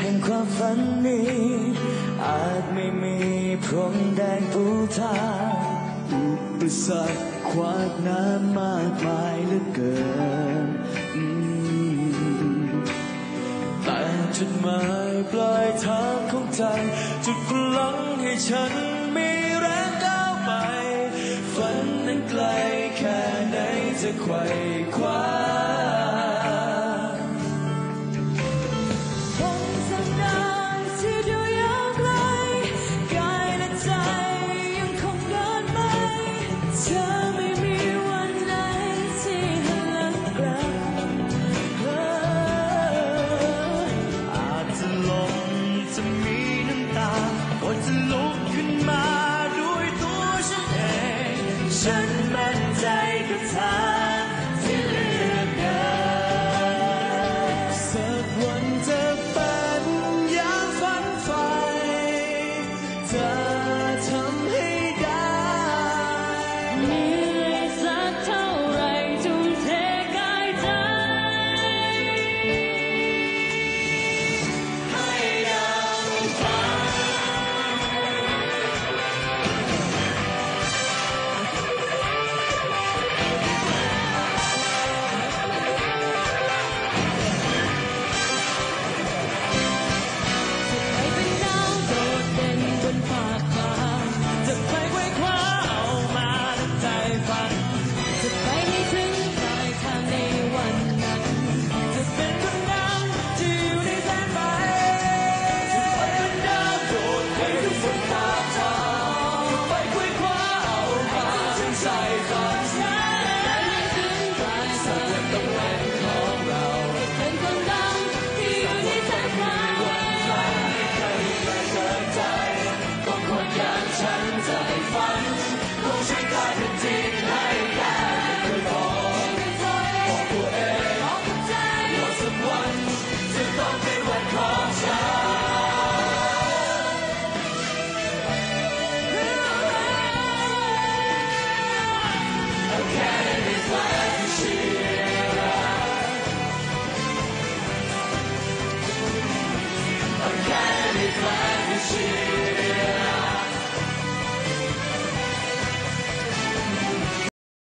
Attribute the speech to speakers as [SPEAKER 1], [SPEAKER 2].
[SPEAKER 1] แห่งความฝันนี้ อาจไม่มีพรมแดงปูทางอุปสรรคขวากน้ำมากมายเหลือเกิน แต่จุดหมายปลายทางของใจ จุดพลังให้ฉันมีแรงก้าวไป ฝันนั้นไกลแค่ไหนจะไขว่คว้า ลุกขึ้นมาด้วยตัวฉันเอง ฉันมั่น